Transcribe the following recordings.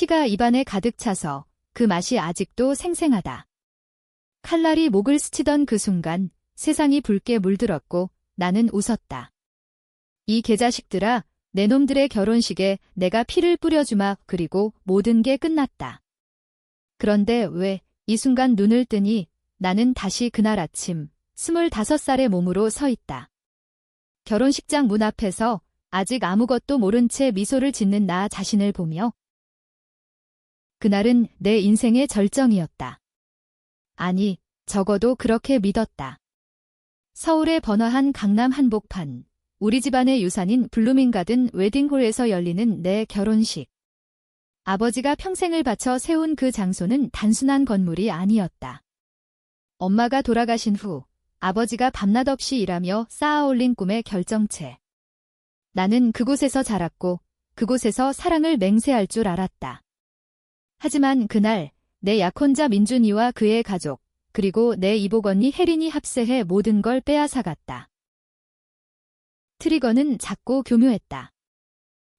피가 입안에 가득 차서 그 맛이 아직도 생생하다. 칼날이 목을 스치던 그 순간 세상이 붉게 물들었고 나는 웃었다. 이 개자식들아, 내 놈들의 결혼식에 내가 피를 뿌려주마 그리고 모든 게 끝났다. 그런데 왜 이 순간 눈을 뜨니 나는 다시 그날 아침 스물다섯 살의 몸으로 서 있다. 결혼식장 문 앞에서 아직 아무것도 모른 채 미소를 짓는 나 자신을 보며 그날은 내 인생의 절정이었다. 아니, 적어도 그렇게 믿었다. 서울의 번화한 강남 한복판, 우리 집안의 유산인 블루밍가든 웨딩홀에서 열리는 내 결혼식. 아버지가 평생을 바쳐 세운 그 장소는 단순한 건물이 아니었다. 엄마가 돌아가신 후 아버지가 밤낮 없이 일하며 쌓아 올린 꿈의 결정체. 나는 그곳에서 자랐고 그곳에서 사랑을 맹세할 줄 알았다. 하지만 그날 내 약혼자 민준이와 그의 가족, 그리고 내 이복 언니 혜린이 합세해 모든 걸 빼앗아갔다. 트리거는 작고 교묘했다.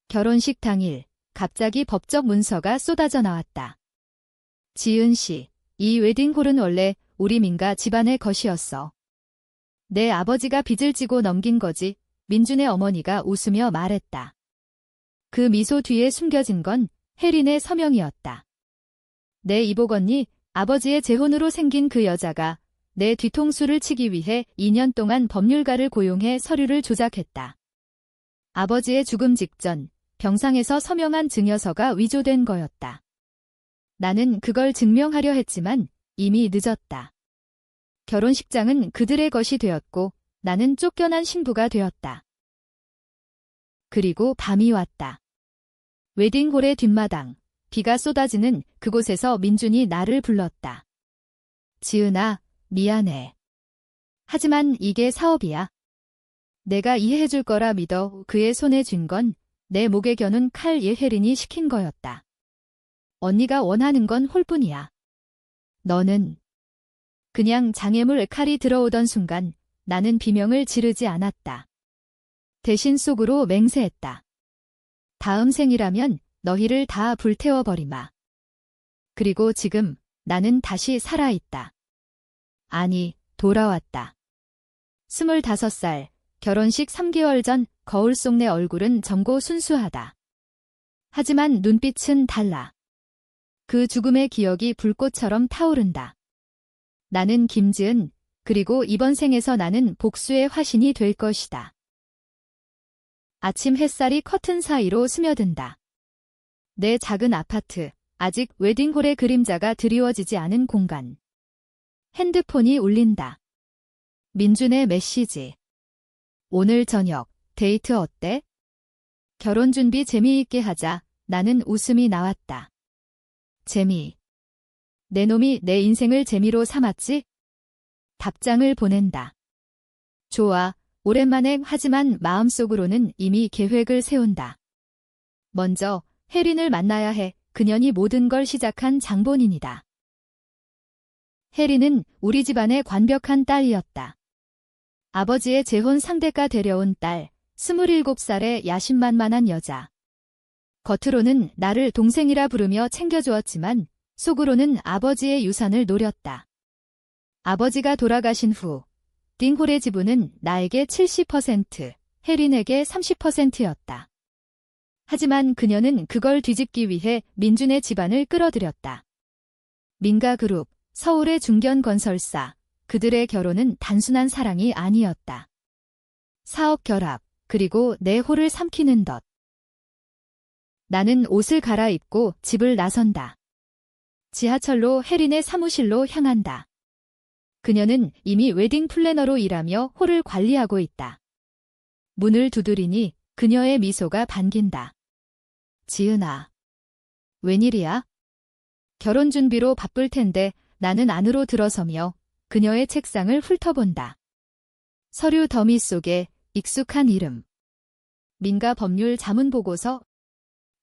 결혼식 당일 갑자기 법적 문서가 쏟아져 나왔다. 지은 씨, 이 웨딩홀은 원래 우리 민가 집안의 것이었어. 내 아버지가 빚을 지고 넘긴 거지, 민준의 어머니가 웃으며 말했다. 그 미소 뒤에 숨겨진 건 혜린의 서명이었다. 내 이복 언니, 아버지의 재혼으로 생긴 그 여자가 내 뒤통수를 치기 위해 2년 동안 법률가를 고용해 서류를 조작했다. 아버지의 죽음 직전 병상에서 서명한 증여서가 위조된 거였다. 나는 그걸 증명하려 했지만 이미 늦었다. 결혼식장은 그들의 것이 되었고 나는 쫓겨난 신부가 되었다. 그리고 밤이 왔다. 웨딩홀의 뒷마당, 비가 쏟아지는 그곳에서 민준이 나를 불렀다. 지은아, 미안해. 하지만 이게 사업이야. 내가 이해해줄 거라 믿어 그의 손에 쥔 건 내 목에 겨눈 칼 예혜린이 시킨 거였다. 언니가 원하는 건 홀뿐이야. 너는 그냥 장애물 칼이 들어오던 순간 나는 비명을 지르지 않았다. 대신 속으로 맹세했다. 다음 생이라면 너희를 다 불태워버리마. 그리고 지금 나는 다시 살아있다. 아니, 돌아왔다. 스물다섯 살, 결혼식 3개월 전 거울 속 내 얼굴은 젊고 순수하다. 하지만 눈빛은 달라. 그 죽음의 기억이 불꽃처럼 타오른다. 나는 김지은, 그리고 이번 생에서 나는 복수의 화신이 될 것이다. 아침 햇살이 커튼 사이로 스며든다. 내 작은 아파트, 아직 웨딩홀의 그림자가 드리워지지 않은 공간. 핸드폰이 울린다. 민준의 메시지. 오늘 저녁, 데이트 어때? 결혼 준비 재미있게 하자. 나는 웃음이 나왔다. 재미. 내 놈이 내 인생을 재미로 삼았지? 답장을 보낸다. 좋아. 오랜만에 하지만 마음속으로는 이미 계획을 세운다. 먼저 혜린을 만나야 해. 그년이 모든 걸 시작한 장본인이다. 혜린은 우리 집안의 관벽한 딸이었다. 아버지의 재혼 상대가 데려온 딸, 27살의 야심만만한 여자. 겉으로는 나를 동생이라 부르며 챙겨주었지만 속으로는 아버지의 유산을 노렸다. 아버지가 돌아가신 후 딩홀의 지분은 나에게 70%, 혜린에게 30%였다. 하지만 그녀는 그걸 뒤집기 위해 민준의 집안을 끌어들였다. 민가그룹, 서울의 중견건설사, 그들의 결혼은 단순한 사랑이 아니었다. 사업 결합, 그리고 내 호를 삼키는 것. 나는 옷을 갈아입고 집을 나선다. 지하철로 혜린의 사무실로 향한다. 그녀는 이미 웨딩 플래너로 일하며 홀을 관리하고 있다. 문을 두드리니 그녀의 미소가 반긴다. 지은아. 웬일이야? 결혼 준비로 바쁠 텐데 나는 안으로 들어서며 그녀의 책상을 훑어본다. 서류 더미 속에 익숙한 이름. 민가 법률 자문 보고서.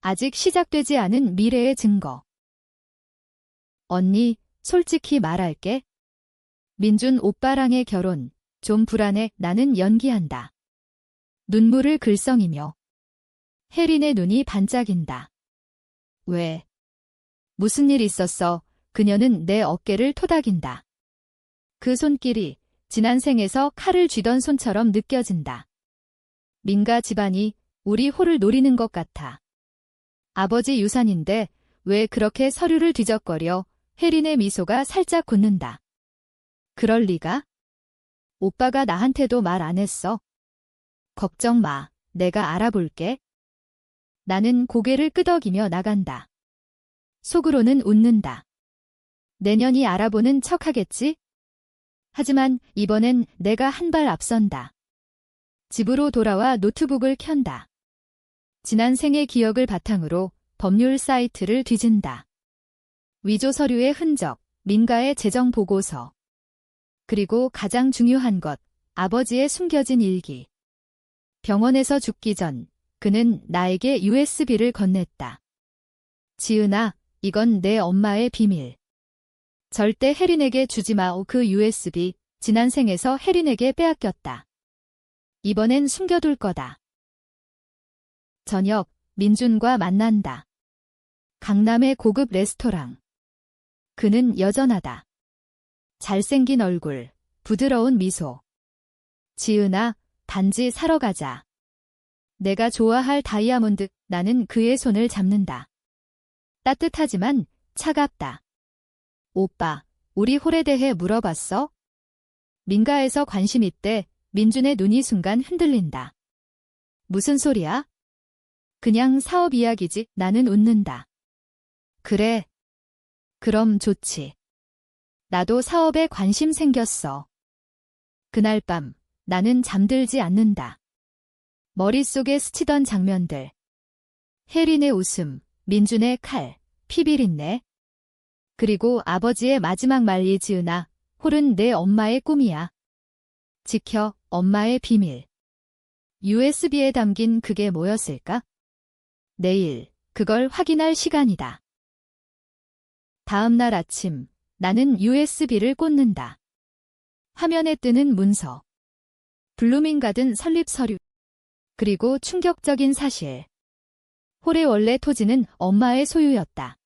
아직 시작되지 않은 미래의 증거. 언니, 솔직히 말할게. 민준 오빠랑의 결혼, 좀 불안해 나는 연기한다. 눈물을 글썽이며. 혜린의 눈이 반짝인다. 왜? 무슨 일 있었어? 그녀는 내 어깨를 토닥인다. 그 손길이 지난 생에서 칼을 쥐던 손처럼 느껴진다. 민가 집안이 우리 호를 노리는 것 같아. 아버지 유산인데 왜 그렇게 서류를 뒤적거려 혜린의 미소가 살짝 굳는다. 그럴 리가? 오빠가 나한테도 말 안 했어. 걱정 마. 내가 알아볼게. 나는 고개를 끄덕이며 나간다. 속으로는 웃는다. 내년이 알아보는 척 하겠지? 하지만 이번엔 내가 한 발 앞선다. 집으로 돌아와 노트북을 켠다. 지난 생의 기억을 바탕으로 법률 사이트를 뒤진다. 위조 서류의 흔적, 민가의 재정 보고서. 그리고 가장 중요한 것, 아버지의 숨겨진 일기. 병원에서 죽기 전 그는 나에게 USB를 건넸다. 지은아, 이건 내 엄마의 비밀. 절대 혜린에게 주지 마오 그 USB, 지난 생에서 혜린에게 빼앗겼다. 이번엔 숨겨둘 거다. 저녁, 민준과 만난다. 강남의 고급 레스토랑. 그는 여전하다. 잘생긴 얼굴, 부드러운 미소. 지은아, 단지 사러 가자. 내가 좋아할 다이아몬드, 나는 그의 손을 잡는다. 따뜻하지만 차갑다. 오빠, 우리 홀에 대해 물어봤어? 민가에서 관심 있대, 민준의 눈이 순간 흔들린다. 무슨 소리야? 그냥 사업 이야기지, 나는 웃는다. 그래. 그럼 좋지. 나도 사업에 관심 생겼어. 그날 밤, 나는 잠들지 않는다. 머릿속에 스치던 장면들. 혜린의 웃음, 민준의 칼, 피비린내. 그리고 아버지의 마지막 말이 지으나, 홀은 내 엄마의 꿈이야. 지켜, 엄마의 비밀. USB에 담긴 그게 뭐였을까? 내일, 그걸 확인할 시간이다. 다음 날 아침, 나는 USB를 꽂는다. 화면에 뜨는 문서. 블루밍가든 설립 서류. 그리고 충격적인 사실. 홀의 원래 토지는 엄마의 소유였다.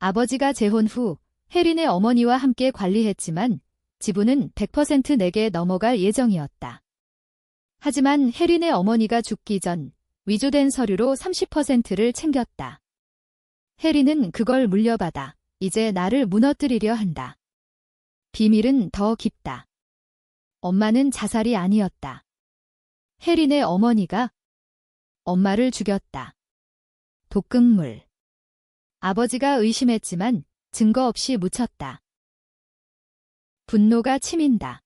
아버지가 재혼 후 혜린의 어머니와 함께 관리했지만 지분은 100% 내게 넘어갈 예정이었다. 하지만 혜린의 어머니가 죽기 전 위조된 서류로 30%를 챙겼다. 혜린은 그걸 물려받아 이제 나를 무너뜨리려 한다. 비밀은 더 깊다. 엄마는 자살이 아니었다. 혜린의 어머니가 엄마를 죽였다. 독극물. 아버지가 의심했지만 증거 없이 묻혔다. 분노가 치민다.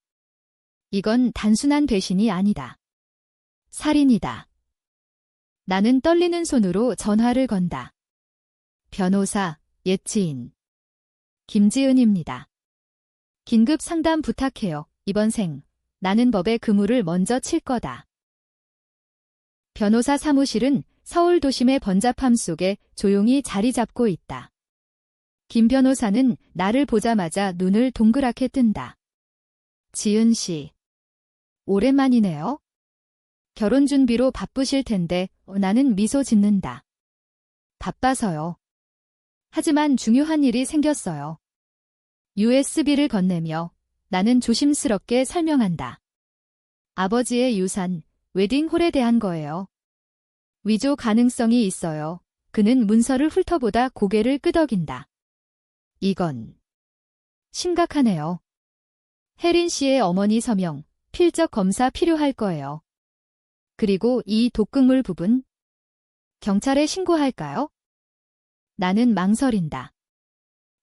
이건 단순한 배신이 아니다. 살인이다. 나는 떨리는 손으로 전화를 건다. 변호사, 옛 지인. 김지은입니다. 긴급 상담 부탁해요. 이번 생. 나는 법의 그물을 먼저 칠 거다. 변호사 사무실은 서울 도심의 번잡함 속에 조용히 자리 잡고 있다. 김 변호사는 나를 보자마자 눈을 동그랗게 뜬다. 지은 씨. 오랜만이네요. 결혼 준비로 바쁘실 텐데 나는 미소 짓는다. 바빠서요. 하지만 중요한 일이 생겼어요. USB를 건네며 나는 조심스럽게 설명한다. 아버지의 유산, 웨딩홀에 대한 거예요. 위조 가능성이 있어요. 그는 문서를 훑어보다 고개를 끄덕인다. 이건 심각하네요. 혜린 씨의 어머니 서명, 필적 검사 필요할 거예요. 그리고 이 독극물 부분 경찰에 신고할까요? 나는 망설인다.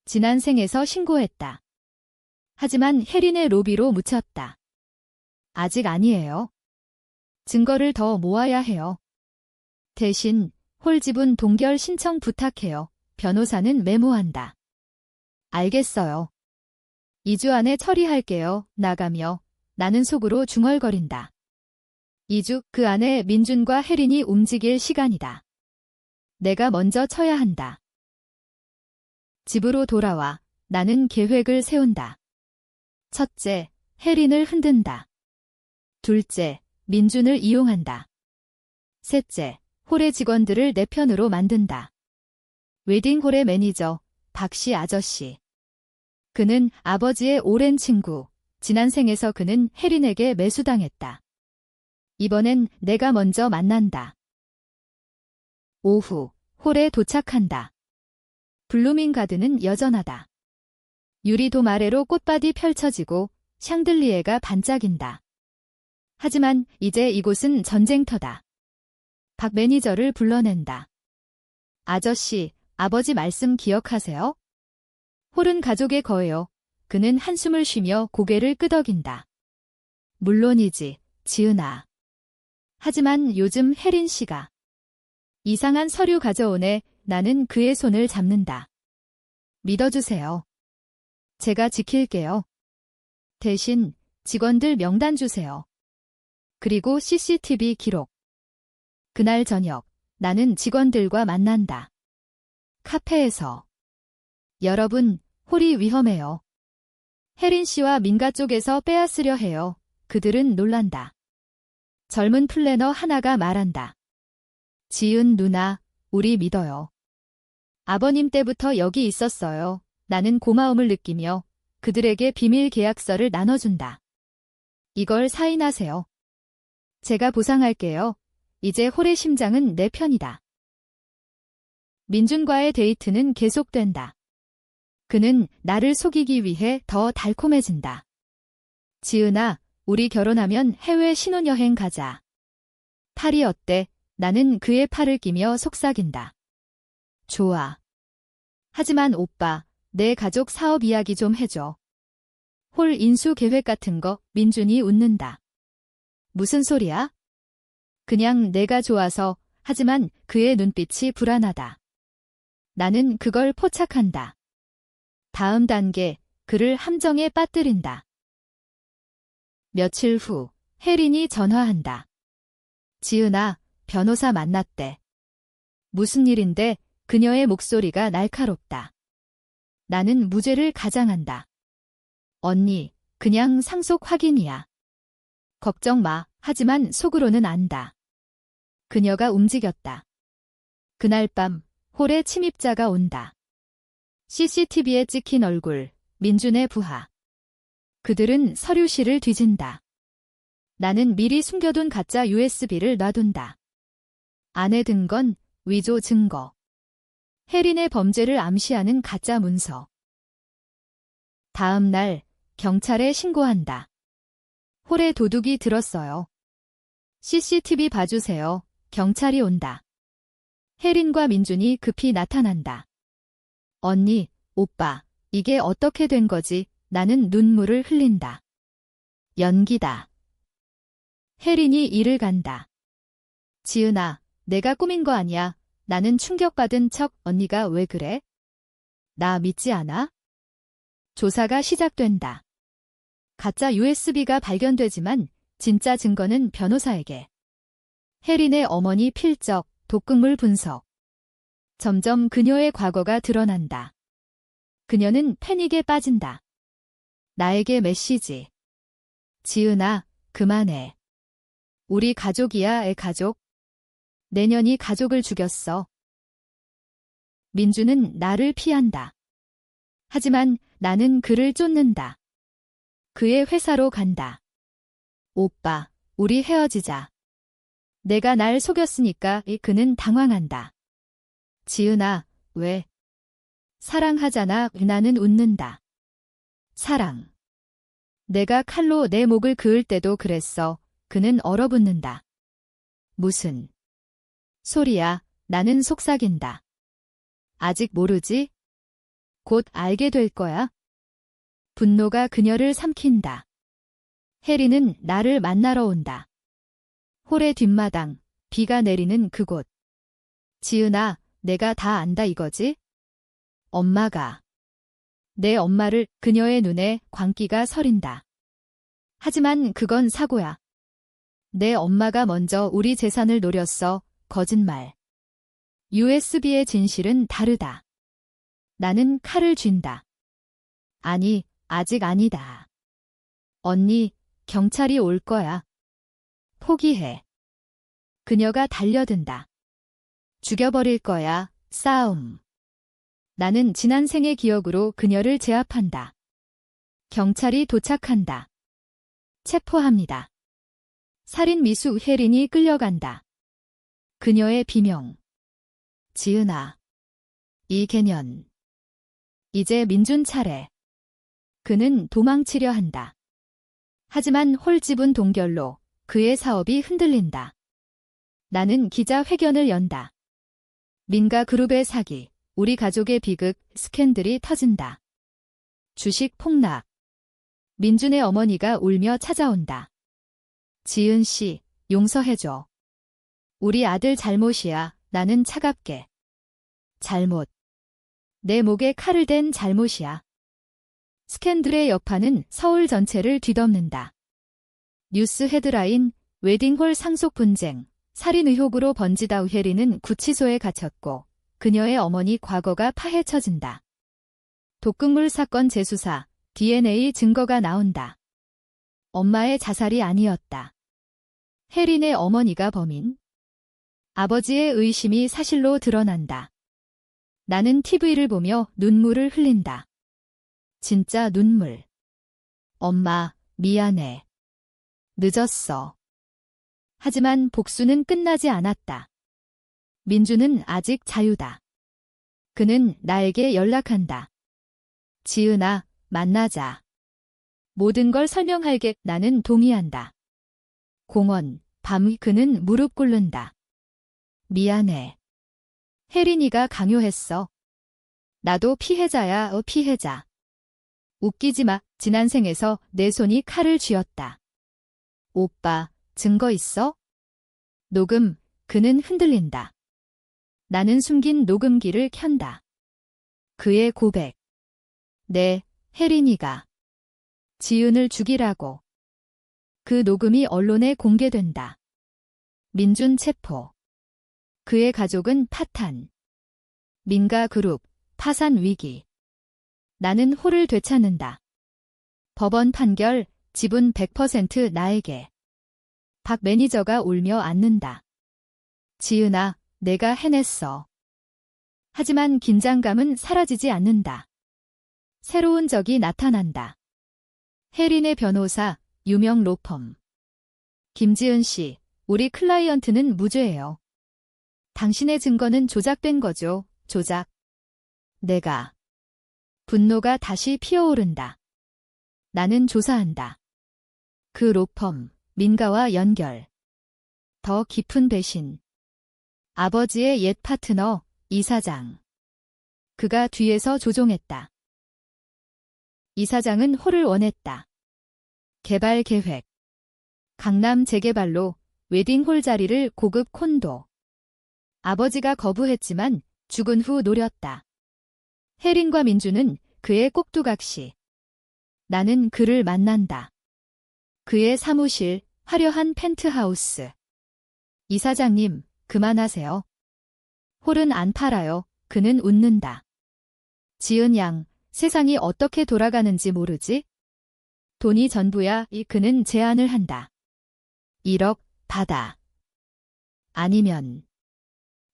지난 생에서 신고했다. 하지만 혜린의 로비로 묻혔다. 아직 아니에요. 증거를 더 모아야 해요. 대신 홀 지분 동결 신청 부탁해요. 변호사는 메모한다. 알겠어요. 2주 안에 처리할게요. 나가며 나는 속으로 중얼거린다. 2주 그 안에 민준과 혜린이 움직일 시간이다. 내가 먼저 쳐야 한다. 집으로 돌아와 나는 계획을 세운다. 첫째, 혜린을 흔든다. 둘째, 민준을 이용한다. 셋째, 홀의 직원들을 내 편으로 만든다. 웨딩홀의 매니저, 박씨 아저씨. 그는 아버지의 오랜 친구. 지난 생에서 그는 혜린에게 매수당했다. 이번엔 내가 먼저 만난다. 오후, 홀에 도착한다. 블루밍 가드는 여전하다. 유리돔 아래로 꽃밭이 펼쳐지고 샹들리에가 반짝인다. 하지만 이제 이곳은 전쟁터다. 박 매니저를 불러낸다. 아저씨, 아버지 말씀 기억하세요? 홀은 가족의 거예요. 그는 한숨을 쉬며 고개를 끄덕인다. 물론이지, 지은아. 하지만 요즘 혜린 씨가 이상한 서류 가져오네 나는 그의 손을 잡는다. 믿어주세요. 제가 지킬게요. 대신 직원들 명단 주세요. 그리고 CCTV 기록. 그날 저녁 나는 직원들과 만난다. 카페에서 여러분, 홀이 위험해요. 혜린 씨와 민가 쪽에서 빼앗으려 해요. 그들은 놀란다. 젊은 플래너 하나가 말한다. 지은 누나, 우리 믿어요. 아버님 때부터 여기 있었어요. 나는 고마움을 느끼며 그들에게 비밀 계약서를 나눠준다. 이걸 사인하세요. 제가 보상할게요. 이제 홀의 심장은 내 편이다. 민준과의 데이트는 계속된다. 그는 나를 속이기 위해 더 달콤해진다. 지은아, 우리 결혼하면 해외 신혼여행 가자. 팔이 어때? 나는 그의 팔을 끼며 속삭인다. 좋아. 하지만 오빠, 내 가족 사업 이야기 좀 해줘. 홀 인수 계획 같은 거 민준이 웃는다. 무슨 소리야? 그냥 내가 좋아서 하지만 그의 눈빛이 불안하다. 나는 그걸 포착한다. 다음 단계, 그를 함정에 빠뜨린다. 며칠 후, 혜린이 전화한다. 지은아, 변호사 만났대. 무슨 일인데 그녀의 목소리가 날카롭다. 나는 무죄를 가장한다. 언니, 그냥 상속 확인이야. 걱정 마, 하지만 속으로는 안다. 그녀가 움직였다. 그날 밤, 홀에 침입자가 온다. CCTV에 찍힌 얼굴, 민준의 부하. 그들은 서류실을 뒤진다. 나는 미리 숨겨둔 가짜 USB를 놔둔다. 안에 든 건 위조 증거. 혜린의 범죄를 암시하는 가짜 문서. 다음 날 경찰에 신고한다. 홀에 도둑이 들었어요. CCTV 봐주세요. 경찰이 온다. 혜린과 민준이 급히 나타난다. 언니, 오빠, 이게 어떻게 된 거지? 나는 눈물을 흘린다. 연기다. 혜린이 일을 간다. 지은아, 내가 꾸민 거 아니야. 나는 충격받은 척 언니가 왜 그래? 나 믿지 않아? 조사가 시작된다. 가짜 USB가 발견되지만 진짜 증거는 변호사에게. 혜린의 어머니 필적, 독극물 분석. 점점 그녀의 과거가 드러난다. 그녀는 패닉에 빠진다. 나에게 메시지. 지은아, 그만해. 우리 가족이야, 애 가족. 내년이 가족을 죽였어. 민주는 나를 피한다. 하지만 나는 그를 쫓는다. 그의 회사로 간다. 오빠, 우리 헤어지자. 내가 날 속였으니까 그는 당황한다. 지은아, 왜? 사랑하잖아. 나는 웃는다. 사랑. 내가 칼로 내 목을 그을 때도 그랬어. 그는 얼어붙는다. 무슨 소리야. 나는 속삭인다. 아직 모르지? 곧 알게 될 거야. 분노가 그녀를 삼킨다. 혜리는 나를 만나러 온다. 홀의 뒷마당, 비가 내리는 그곳. 지은아, 내가 다 안다 이거지? 엄마가. 내 엄마를 그녀의 눈에 광기가 서린다. 하지만 그건 사고야. 내 엄마가 먼저 우리 재산을 노렸어. 거짓말. USB의 진실은 다르다. 나는 칼을 쥔다. 아니, 아직 아니다. 언니, 경찰이 올 거야. 포기해. 그녀가 달려든다. 죽여버릴 거야. 싸움. 나는 지난 생의 기억으로 그녀를 제압한다. 경찰이 도착한다. 체포합니다. 살인 미수 혜린이 끌려간다. 그녀의 비명. 지은아. 이개년. 이제 민준 차례. 그는 도망치려 한다. 하지만 홀집은 동결로 그의 사업이 흔들린다. 나는 기자 회견을 연다. 민가 그룹의 사기, 우리 가족의 비극, 스캔들이 터진다. 주식 폭락. 민준의 어머니가 울며 찾아온다. 지은 씨, 용서해줘. 우리 아들 잘못이야. 나는 차갑게. 잘못. 내 목에 칼을 댄 잘못이야. 스캔들의 여파는 서울 전체를 뒤덮는다. 뉴스 헤드라인, 웨딩홀 상속 분쟁, 살인 의혹으로 번지다 우혜리는 구치소에 갇혔고 그녀의 어머니 과거가 파헤쳐진다. 독극물 사건 재수사, DNA 증거가 나온다. 엄마의 자살이 아니었다. 혜린의 어머니가 범인. 아버지의 의심이 사실로 드러난다. 나는 TV를 보며 눈물을 흘린다. 진짜 눈물. 엄마, 미안해. 늦었어. 하지만 복수는 끝나지 않았다. 민주는 아직 자유다. 그는 나에게 연락한다. 지은아, 만나자. 모든 걸 설명할게 나는 동의한다. 공원, 밤 그는 무릎 꿇는다. 미안해. 혜린이가 강요했어. 나도 피해자야, 어, 피해자. 웃기지 마. 지난 생에서 내 손이 칼을 쥐었다. 오빠, 증거 있어? 녹음, 그는 흔들린다. 나는 숨긴 녹음기를 켠다. 그의 고백. 네, 혜린이가. 지은을 죽이라고. 그 녹음이 언론에 공개된다. 민준 체포. 그의 가족은 파탄. 민가 그룹, 파산 위기. 나는 호를 되찾는다. 법원 판결, 지분 100% 나에게. 박 매니저가 울며 앉는다. 지은아, 내가 해냈어. 하지만 긴장감은 사라지지 않는다. 새로운 적이 나타난다. 혜린의 변호사, 유명 로펌. 김지은 씨, 우리 클라이언트는 무죄예요. 당신의 증거는 조작된 거죠, 조작. 내가. 분노가 다시 피어오른다. 나는 조사한다. 그 로펌, 민가와 연결. 더 깊은 배신. 아버지의 옛 파트너, 이사장. 그가 뒤에서 조종했다. 이사장은 홀을 원했다. 개발 계획. 강남 재개발로 웨딩홀 자리를 고급 콘도. 아버지가 거부했지만 죽은 후 노렸다. 혜린과 민주는 그의 꼭두각시. 나는 그를 만난다. 그의 사무실, 화려한 펜트하우스. 이사장님, 그만하세요. 홀은 안 팔아요. 그는 웃는다. 지은 양, 세상이 어떻게 돌아가는지 모르지? 돈이 전부야. 이 그는 제안을 한다. 1억 받아. 아니면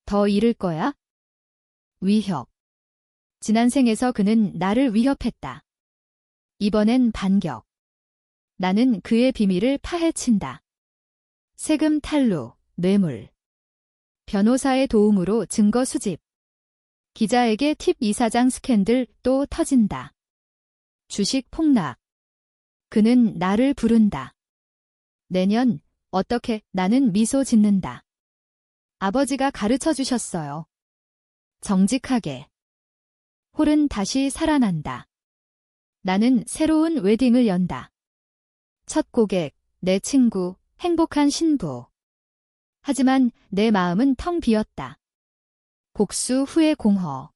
더 잃을 거야? 위협. 지난 생에서 그는 나를 위협했다. 이번엔 반격. 나는 그의 비밀을 파헤친다. 세금 탈루, 뇌물. 변호사의 도움으로 증거 수집. 기자에게 팁 이사장 스캔들 또 터진다. 주식 폭락. 그는 나를 부른다. 내년 어떻게 나는 미소 짓는다. 아버지가 가르쳐 주셨어요. 정직하게. 홀은 다시 살아난다. 나는 새로운 웨딩을 연다. 첫 고객, 내 친구, 행복한 신부. 하지만 내 마음은 텅 비었다. 복수 후의 공허.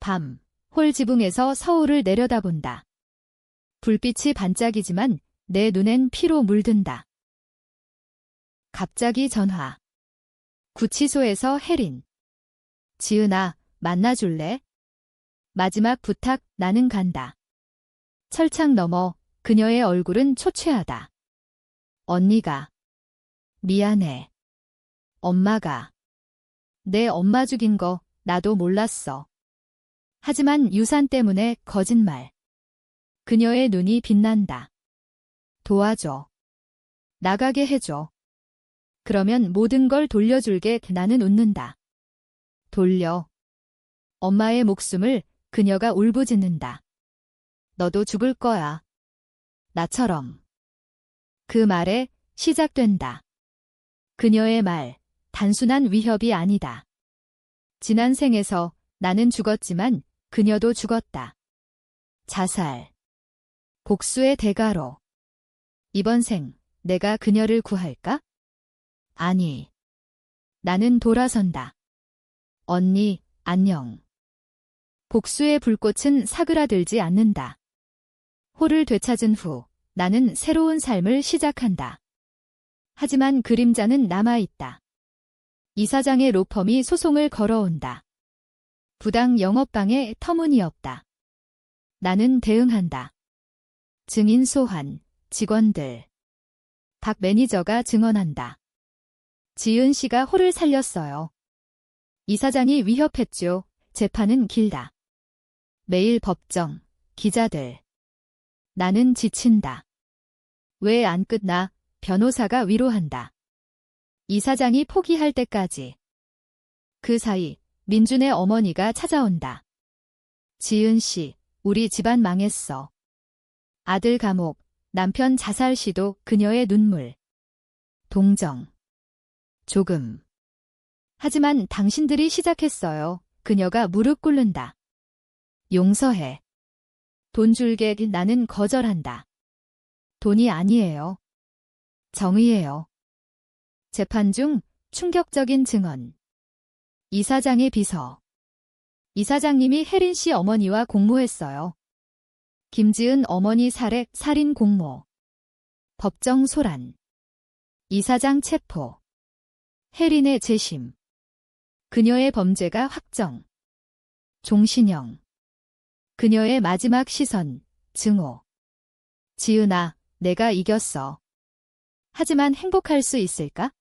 밤, 홀 지붕에서 서울을 내려다본다. 불빛이 반짝이지만 내 눈엔 피로 물든다. 갑자기 전화. 구치소에서 혜린. 지은아, 만나줄래? 마지막 부탁, 나는 간다. 철창 너머, 그녀의 얼굴은 초췌하다. 언니가. 미안해. 엄마가. 내 엄마 죽인 거, 나도 몰랐어. 하지만 유산 때문에 거짓말. 그녀의 눈이 빛난다. 도와줘. 나가게 해줘. 그러면 모든 걸 돌려줄게 나는 웃는다. 돌려. 엄마의 목숨을 그녀가 울부짖는다. 너도 죽을 거야. 나처럼. 그 말에 시작된다. 그녀의 말, 단순한 위협이 아니다. 지난 생에서 나는 죽었지만 그녀도 죽었다. 자살. 복수의 대가로. 이번 생, 내가 그녀를 구할까? 아니. 나는 돌아선다. 언니, 안녕. 복수의 불꽃은 사그라들지 않는다. 호를 되찾은 후 나는 새로운 삶을 시작한다. 하지만 그림자는 남아있다. 이사장의 로펌이 소송을 걸어온다. 부당 영업방해 터무니없다. 나는 대응한다. 증인 소환, 직원들. 박 매니저가 증언한다. 지은 씨가 호를 살렸어요. 이사장이 위협했죠. 재판은 길다. 매일 법정, 기자들. 나는 지친다. 왜 안 끝나? 변호사가 위로한다. 이사장이 포기할 때까지. 그 사이 민준의 어머니가 찾아온다. 지은 씨, 우리 집안 망했어. 아들 감옥, 남편 자살 시도 그녀의 눈물. 동정. 조금. 하지만 당신들이 시작했어요. 그녀가 무릎 꿇는다. 용서해. 돈 줄게 나는 거절한다. 돈이 아니에요. 정의예요. 재판 중 충격적인 증언. 이사장의 비서. 이사장님이 혜린 씨 어머니와 공모했어요. 김지은 어머니 살해 살인 공모. 법정 소란. 이사장 체포. 혜린의 재심. 그녀의 범죄가 확정. 종신형. 그녀의 마지막 시선, 증오. 지은아, 내가 이겼어. 하지만 행복할 수 있을까?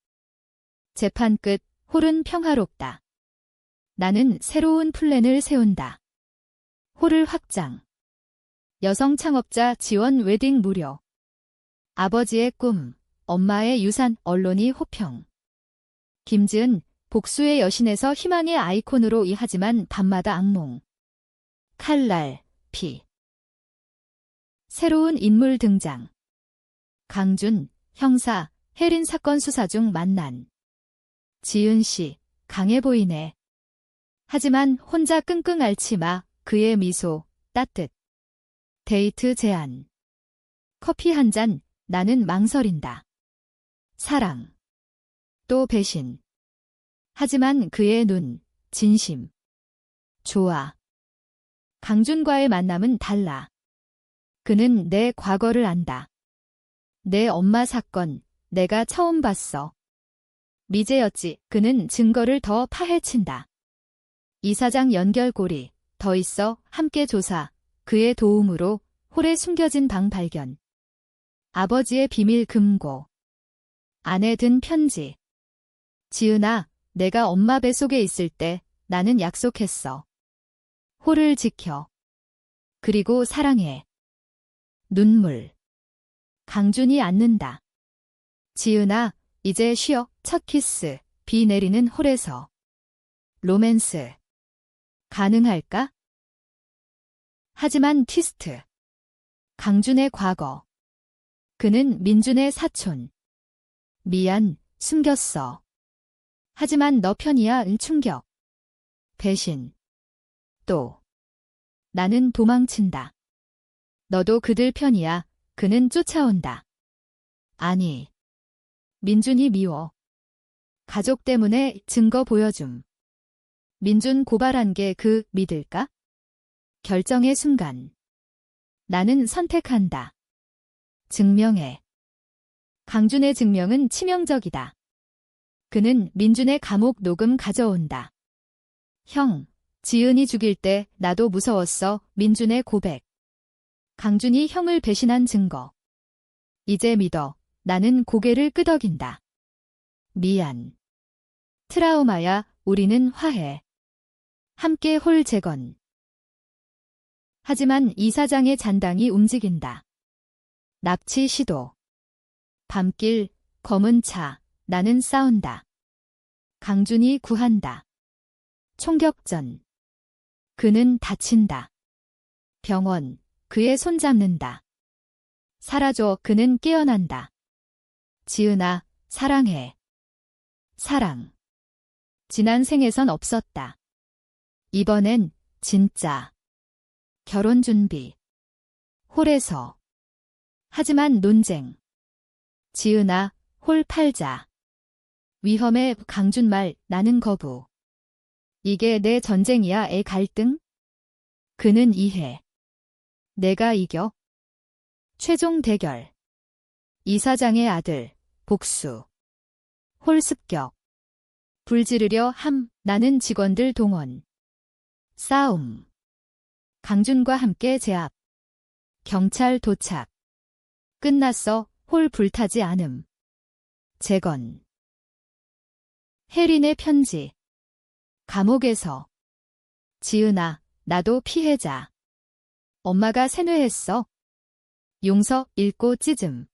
재판 끝, 홀은 평화롭다. 나는 새로운 플랜을 세운다. 홀을 확장. 여성 창업자 지원 웨딩 무료. 아버지의 꿈, 엄마의 유산, 언론이 호평. 김지은, 복수의 여신에서 희망의 아이콘으로 이 하지만 밤마다 악몽. 칼날, 피. 새로운 인물 등장. 강준, 형사, 혜린 사건 수사 중 만난. 지은 씨, 강해 보이네. 하지만 혼자 끙끙 앓지 마. 그의 미소, 따뜻. 데이트 제안. 커피 한 잔, 나는 망설인다. 사랑. 또 배신. 하지만 그의 눈, 진심. 좋아. 강준과의 만남은 달라. 그는 내 과거를 안다. 내 엄마 사건, 내가 처음 봤어. 미제였지, 그는 증거를 더 파헤친다. 이사장 연결고리, 더 있어, 함께 조사, 그의 도움으로 홀에 숨겨진 방 발견. 아버지의 비밀 금고. 아내 든 편지. 지은아, 내가 엄마 뱃속에 있을 때 나는 약속했어. 홀을 지켜. 그리고 사랑해. 눈물. 강준이 앉는다. 지은아, 이제 쉬어. 첫 키스. 비 내리는 홀에서. 로맨스. 가능할까? 하지만 티스트. 강준의 과거. 그는 민준의 사촌. 미안, 숨겼어. 하지만 너 편이야, 은 충격. 배신. 또. 나는 도망친다. 너도 그들 편이야. 그는 쫓아온다. 아니. 민준이 미워. 가족 때문에 증거 보여줌. 민준 고발한 게 그 믿을까? 결정의 순간. 나는 선택한다. 증명해. 강준의 증명은 치명적이다. 그는 민준의 감옥 녹음 가져온다. 형, 지은이 죽일 때 나도 무서웠어. 민준의 고백. 강준이 형을 배신한 증거. 이제 믿어. 나는 고개를 끄덕인다. 미안. 트라우마야, 우리는 화해. 함께 홀 재건. 하지만 이사장의 잔당이 움직인다. 납치 시도. 밤길, 검은 차, 나는 싸운다. 강준이 구한다. 총격전. 그는 다친다. 병원, 그의 손 잡는다. 사라져 그는 깨어난다. 지은아, 사랑해. 사랑. 지난 생에선 없었다. 이번엔 진짜. 결혼 준비. 홀에서. 하지만 논쟁. 지은아, 홀 팔자. 위험해 강준말 나는 거부. 이게 내 전쟁이야 애 갈등? 그는 이해. 내가 이겨. 최종 대결. 이사장의 아들, 복수. 홀 습격. 불 지르려 함, 나는 직원들 동원. 싸움. 강준과 함께 제압. 경찰 도착. 끝났어, 홀 불타지 않음. 재건. 혜린의 편지. 감옥에서. 지은아, 나도 피해자. 엄마가 세뇌했어. 용서, 읽고 찢음.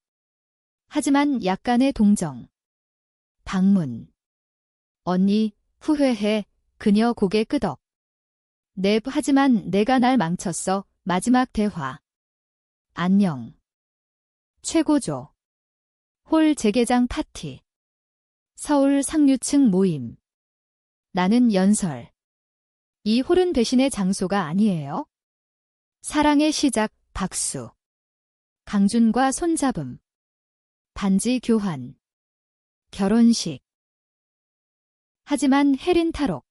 하지만 약간의 동정. 방문. 언니, 후회해. 그녀 고개 끄덕. 네, 하지만 내가 날 망쳤어. 마지막 대화. 안녕. 최고조. 홀 재개장 파티. 서울 상류층 모임. 나는 연설. 이 홀은 대신의 장소가 아니에요. 사랑의 시작, 박수. 강준과 손잡음. 반지 교환. 결혼식. 하지만 혜린 탈옥.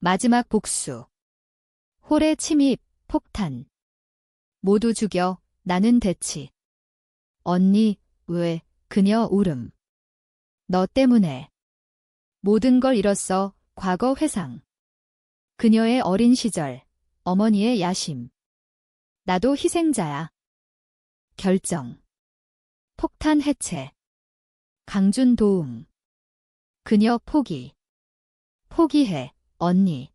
마지막 복수. 홀의 침입, 폭탄. 모두 죽여, 나는 대치. 언니, 왜, 그녀 울음. 너 때문에. 모든 걸 잃었어, 과거 회상. 그녀의 어린 시절, 어머니의 야심. 나도 희생자야. 결정. 폭탄 해체. 강준 도움. 그녀 포기. 포기해, 언니.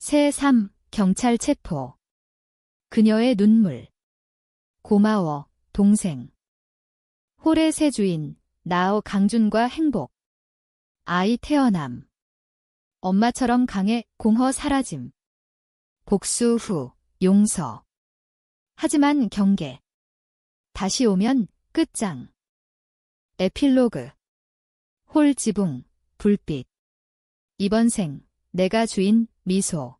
새3, 경찰 체포. 그녀의 눈물. 고마워, 동생. 홀의 새 주인, 나오 강준과 행복. 아이 태어남. 엄마처럼 강해, 공허 사라짐. 복수 후, 용서. 하지만 경계. 다시 오면 끝장. 에필로그. 홀 지붕, 불빛. 이번 생, 내가 주인, 미소.